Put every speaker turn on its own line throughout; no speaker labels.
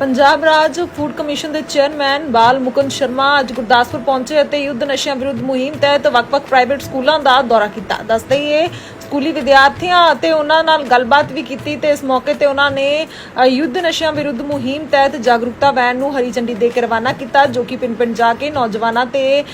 ਪੰਜਾਬ ਰਾਜ food commission ਦੇ chairman Bal Mukand Sharma ਅੱਜ ਗੁਰਦਾਸਪੁਰ ਪਹੁੰਚੇ ਅਤੇ ਯੁੱਧ ਨਸ਼ਿਆਂ ਵਿਰੁੱਧ ਮੁਹਿੰਮ ਤਹਿਤ ਵੱਖ-ਵੱਖ ਪ੍ਰਾਈਵੇਟ ਸਕੂਲਾਂ ਦਾ ਦੌਰਾ ਕੀਤਾ। ਦੱਸਦੇ ਹੀ ਇਹ ਸਕੂਲੀ ਵਿਦਿਆਰਥੀਆਂ ਅਤੇ ਉਹਨਾਂ ਨਾਲ ਗੱਲਬਾਤ ਵੀ ਕੀਤੀ ਤੇ ਇਸ ਮੌਕੇ ਤੇ ਉਹਨਾਂ ਨੇ ਯੁੱਧ ਨਸ਼ਿਆਂ ਵਿਰੁੱਧ ਮੁਹਿੰਮ ਤਹਿਤ ਜਾਗਰੂਕਤਾ ਵੈਨ ਨੂੰ ਹਰੀ ਝੰਡੀ ਦੇ ਕੇ ਰਵਾਨਾ ਕੀਤਾ, ਜੋ ਕਿ ਪਿੰਡ-ਪਿੰਡ ਜਾ ਕੇ ਨੌਜਵਾਨਾਂ ਤੇ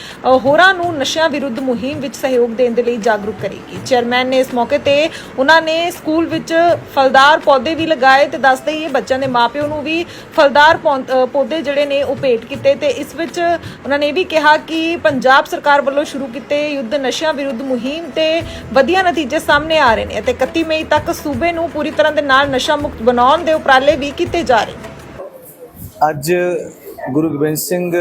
ਹੋਰਾਂ ਨੂੰ ਨਸ਼ਿਆਂ ਵਿਰੁੱਧ ਮੁਹਿੰਮ ਵਿੱਚ ਸਹਿਯੋਗ ਦੇਣ ਦੇ ਲਈ ਜਾਗਰੂਕ ਕਰੇਗੀ। ਚੇਅਰਮੈਨ ਨੇ ਇਸ ਮੌਕੇ ਤੇ ਉਹਨਾਂ ਨੇ ਸਕੂਲ ਵਿੱਚ ਫਲਦਾਰ ਪੌਦੇ ਵੀ ਲਗਾਏ ਤੇ ਦੱਸਦੇ ਹੀ ਬੱਚਿਆਂ ਦੇ ਮਾਪਿਓ ਨੂੰ ਵੀ ਫਲਦਾਰ ਪੌਂ- ਪੌਦੇ ਜਿਹੜੇ ਨੇ ਉਹ ਭੇਟ ਕੀਤੇ ਤੇ ਇਸ ਵਿੱਚ ਉਹਨਾਂ ਨੇ ਇਹ ਵੀ ਕਿਹਾ ਕਿ ਪੰਜਾਬ ਸਰਕਾਰ ਵੱਲੋਂ ਸ਼ੁਰੂ ਕੀਤੇ ਯੁੱਧ ਨਸ਼ਿਆਂ ਵਿਰੁੱਧ ਮੁਹਿੰਮ ਤੇ ਵਧੀਆ ਨਤੀਜੇ ਸਾਹਮਣੇ ਆ ਰਹੇ ਨੇ ਅਤੇ 31 ਮਈ ਤੱਕ ਸੂਬੇ ਨੂੰ ਪੂਰੀ ਤਰ੍ਹਾਂ ਦੇ ਨਾਲ ਨਸ਼ਾ ਮੁਕਤ ਬਣਾਉਣ ਦੇ ਉਪਰਾਲੇ ਵੀ ਕੀਤੇ ਜਾ ਰਹੇ ਨੇ।
ਅੱਜ ਗੁਰੂ ਗੋਬਿੰਦ ਸਿੰਘ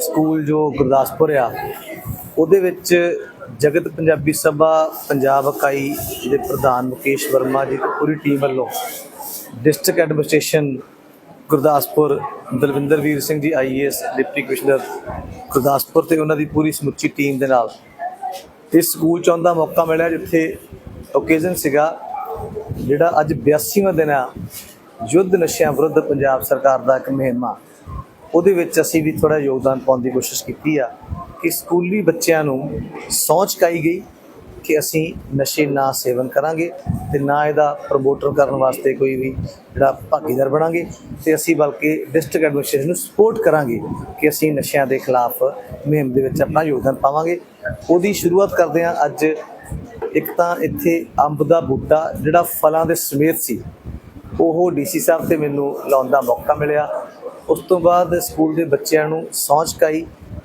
ਸਕੂਲ ਜੋ ਗੁਰਦਾਸਪੁਰ ਆ, ਉਹਦੇ ਵਿੱਚ ਜਗਤ ਪੰਜਾਬੀ ਸਭਾ ਪੰਜਾਬ ਇਕਾਈ ਦੇ ਪ੍ਰਧਾਨ ਮੁਕੇਸ਼ ਵਰਮਾ ਜੀ ਤੇ ਪੂਰੀ ਟੀਮ ਵੱਲੋਂ district administration Gurdaspur, Dalvinder Vir Singh ji IAS deputy commissioner Gurdaspur ਤੇ ਉਹਨਾਂ ਦੀ ਪੂਰੀ ਸਮੁੱਚੀ ਟੀਮ ਦੇ ਨਾਲ ਇਸ ਸਕੂਲ ਚ ਆਉਣ ਦਾ ਮੌਕਾ ਮਿਲਿਆ ਜਿੱਥੇ ਓਕੇਜ਼ਨ ਸੀਗਾ, ਜਿਹੜਾ ਅੱਜ 82ਵਾਂ ਦਿਨ ਆ। ਯੁੱਧ ਨਸ਼ਿਆਂ ਵਿਰੁੱਧ ਪੰਜਾਬ ਸਰਕਾਰ ਦਾ ਇੱਕ ਮੁਹਿੰਮ। ਆ ਉਹਦੇ ਵਿੱਚ ਅਸੀਂ ਵੀ ਥੋੜਾ ਯੋਗਦਾਨ ਪਾਉਣ ਦੀ ਕੋਸ਼ਿਸ਼ ਕੀਤੀ ਆ ਕਿ ਸਕੂਲੀ ਬੱਚਿਆਂ ਨੂੰ ਸਹੁੰ ਚੁਕਾਈ ਗਈ ਕਿ ਅਸੀਂ ਨਸ਼ੇ ਨਾ ਸੇਵਨ ਕਰਾਂਗੇ ਤੇ ਨਾ ਇਹਦਾ ਪ੍ਰਮੋਟਰ ਕਰਨ ਵਾਸਤੇ ਕੋਈ ਵੀ ਜਿਹੜਾ ਭਾਗੀਦਾਰ ਬਣਾਂਗੇ ਤੇ ਅਸੀਂ ਬਲਕਿ ਡਿਸਟ੍ਰਿਕਟ ਐਡਮਿਨਿਸਟ੍ਰੇਸ਼ਨ ਨੂੰ ਸਪੋਰਟ ਕਰਾਂਗੇ ਕਿ ਅਸੀਂ ਨਸ਼ਿਆਂ ਦੇ ਖਿਲਾਫ ਮੁਹਿੰਮ ਦੇ ਵਿੱਚ ਆਪਣਾ ਯੋਗਦਾਨ ਪਾਵਾਂਗੇ। ਉਹਦੀ ਸ਼ੁਰੂਆਤ ਕਰਦੇ ਹਾਂ ਅੱਜ। ਇੱਕ ਤਾਂ ਇੱਥੇ ਅੰਬ ਦਾ ਬੂਟਾ, ਜਿਹੜਾ ਫਲਾਂ ਦੇ ਸਮੇਤ ਸੀ, ਉਹ ਡੀਸੀ ਸਾਹਿਬ ਤੇ ਮੈਨੂੰ ਲਾਉਣ ਦਾ ਮੌਕਾ ਮਿਲਿਆ। ਉਸ ਤੋਂ ਬਾਅਦ ਸਕੂਲ ਦੇ ਬੱਚਿਆਂ ਨੂੰ ਸਹੁੰ ਚੁਕਾਈ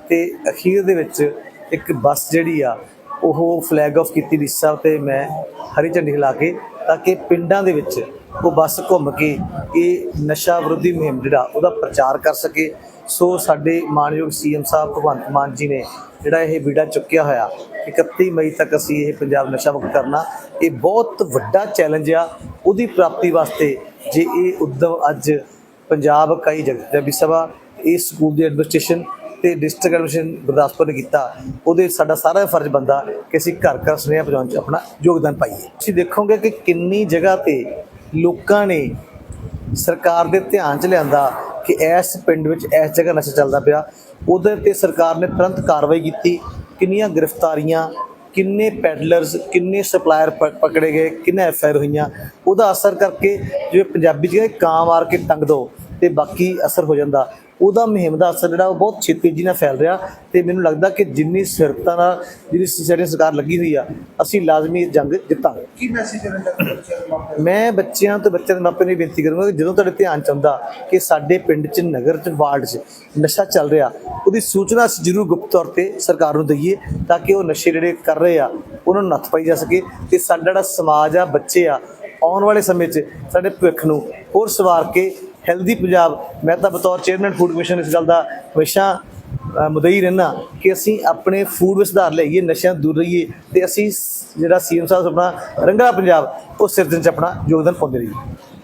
ਤੇ ਅਖੀਰ ਦੇ ਵਿੱਚ ਇੱਕ ਬੱਸ ਜਿਹੜੀ ਆ, ਉਹ ਫਲੈਗ ਆਫ ਕੀਤੀ ਡੀਸੀ ਸਾਹਿਬ ਤੇ ਮੈਂ ਹਰੀ ਝੰਡੀ ਹਿਲਾ ਕੇ, ਤਾਂ ਕਿ ਪਿੰਡਾਂ ਦੇ ਵਿੱਚ ਉਹ ਬੱਸ ਘੁੰਮ ਕੇ ਇਹ ਨਸ਼ਾ ਵਿਰੋਧੀ ਮੁਹਿੰਮ ਜਿਹੜਾ, ਉਹਦਾ ਪ੍ਰਚਾਰ ਕਰ ਸਕੇ। ਸੋ ਸਾਡੇ ਮਾਨਯੋਗ ਸੀਐਮ ਸਾਹਿਬ ਭਗਵੰਤ ਮਾਨ ਜੀ ਨੇ ਜਿਹੜਾ ਇਹ ਬੀੜਾ ਚੁੱਕਿਆ ਹੋਇਆ ਕਿ 31 ਮਈ ਤੱਕ ਅਸੀਂ ਇਹ ਪੰਜਾਬ ਨਸ਼ਾ ਮੁਕਤ ਕਰਨਾ, ਇਹ ਬਹੁਤ ਵੱਡਾ ਚੈਲੰਜ ਆ। ਉਹਦੀ ਪ੍ਰਾਪਤੀ ਵਾਸਤੇ ਜੇ ਇਹ ਉਦਮ ਅੱਜ ਪੰਜਾਬ ਇਕਾਈ ਜਗਤ ਪੰਜਾਬੀ ਸਭਾ ਇਸ ਸਕੂਲ ਦੀ ਐਡਮਿਨਿਸਟ੍ਰੇਸ਼ਨ ਤੇ ਡਿਸਟ੍ਰਿਕਟ ਐਡਮਿਨਿਸਟ੍ਰੇਸ਼ਨ ਗੁਰਦਾਸਪੁਰ ਨੇ ਕੀਤਾ, ਉਹਦੇ ਸਾਡਾ ਸਾਰਾ ਫਰਜ਼ ਬੰਦਾ ਕਿ ਅਸੀਂ ਘਰ ਘਰ ਸੁਨੇਹਾ ਪਹੁੰਚਾਉਣ 'ਚ ਆਪਣਾ ਯੋਗਦਾਨ ਪਾਈਏ। ਤੁਸੀਂ ਦੇਖੋਗੇ ਕਿ ਕਿੰਨੀ ਜਗ੍ਹਾ ਤੇ ਲੋਕਾਂ ਨੇ ਸਰਕਾਰ ਦੇ ਧਿਆਨ 'ਚ ਲਿਆਂਦਾ ਕਿ ਇਸ ਪਿੰਡ ਵਿੱਚ ਇਸ ਜਗ੍ਹਾ ਨਸ਼ਾ ਚੱਲਦਾ ਪਿਆ। ਉਹਦੇ ਤੇ ਸਰਕਾਰ ਨੇ ਤੁਰੰਤ ਕਾਰਵਾਈ ਕੀਤੀ। ਕਿੰਨੀਆਂ ਗ੍ਰਿਫਤਾਰੀਆਂ, ਕਿੰਨੇ ਪੈਡਲਰਸ, ਕਿੰਨੇ ਸਪਲਾਇਰ ਪਕੜੇ ਗਏ, ਕਿੰਨੇ ਐਫ ਆਈ ਆਰ ਹੋਈਆਂ। ਉਹਦਾ ਅਸਰ ਕਰਕੇ ਜਿਵੇਂ ਪੰਜਾਬੀ 'ਚ ਕਹਿੰਦੇ ਕਾਂ ਮਾਰ ਕੇ ਟੰਗ ਦੋ। ਤੇ ਬਾਕੀ ਅਸਰ ਹੋ ਜਾਂਦਾ। ਉਹਦਾ ਮੁਹਿੰਮ ਦਾ ਅਸਰ ਜਿਹੜਾ ਉਹ ਬਹੁਤ ਛੇਤੀ ਨਾਲ ਫੈਲ ਰਿਹਾ ਤੇ ਮੈਨੂੰ ਲੱਗਦਾ ਕਿ ਜਿੰਨੀ ਸਿਰਤਾ ਨਾਲ ਜਿਹੜੀ ਸਾਡੀ ਸਰਕਾਰ ਲੱਗੀ ਹੋਈ ਆ ਅਸੀਂ ਲਾਜ਼ਮੀ ਜੰਗ ਜਿੱਤਾਂਗੇ।
ਕੀ ਮੈਸੇਜ ਦੇਣਾ ਚਾਹੁੰਦੇ
ਮੈਂ ਬੱਚਿਆਂ ਤੇ ਬੱਚਿਆਂ ਦੇ ਮਾਪਿਆਂ ਨੂੰ ਬੇਨਤੀ ਕਰੂੰਗਾ ਕਿ ਜਦੋਂ ਤੁਹਾਡੇ ਧਿਆਨ ਚ ਆਉਂਦਾ ਕਿ ਸਾਡੇ ਪਿੰਡ 'ਚ ਨਗਰ 'ਚ ਵਾਰਡ 'ਚ ਨਸ਼ਾ ਚੱਲ ਰਿਹਾ ਉਹਦੀ ਸੂਚਨਾ ਅਸੀਂ ਜ਼ਰੂਰ ਗੁਪਤ ਤੌਰ ਤੇ ਸਰਕਾਰ ਨੂੰ ਦਈਏ ਤਾਂ ਕਿ ਉਹ ਨਸ਼ੇ ਜਿਹੜੇ ਕਰ ਰਹੇ ਆ ਉਹਨਾਂ ਨੂੰ ਨੱਥ ਪਾਈ ਜਾ ਸਕੇ ਤੇ ਸਾਡਾ ਜਿਹੜਾ ਸਮਾਜ ਆ ਬੱਚੇ ਆ ਆਉਣ ਵਾਲੇ ਸਮੇਂ 'ਚ ਸਾਡੇ ਭਵਿੱਖ ਨੂੰ ਹੋਰ ਸਵਾਰ ਕੇ ਹੈਲਦੀ ਪੰਜਾਬ। ਮੈਂ ਤਾਂ ਬਤੌਰ ਚੇਅਰਮੈਨ ਫੂਡ ਕਮਿਸ਼ਨ ਇਸ ਗੱਲ ਦਾ ਹਮੇਸ਼ਾ ਅ, ਮੁਦਈ ਰਹਿਣਾ ਕਿ ਅਸੀਂ ਆਪਣੇ ਫੂਡ ਵਿੱਚ ਸੁਧਾਰ ਲਈਏ ਨਸ਼ਿਆਂ ਦੂਰ ਰਹੀਏ ਤੇ ਅਸੀਂ ਸ- ਜਿਹੜਾ ਸੀਐਮ ਸਾਹਿਬ ਆਪਣਾ ਰੰਗਾ ਪੰਜਾਬ ਉਹ ਸਿਰਜਣ ਚ ਆਪਣਾ ਯੋਗਦਾਨ ਪਾਉਂਦੇ ਰਹੀਏ।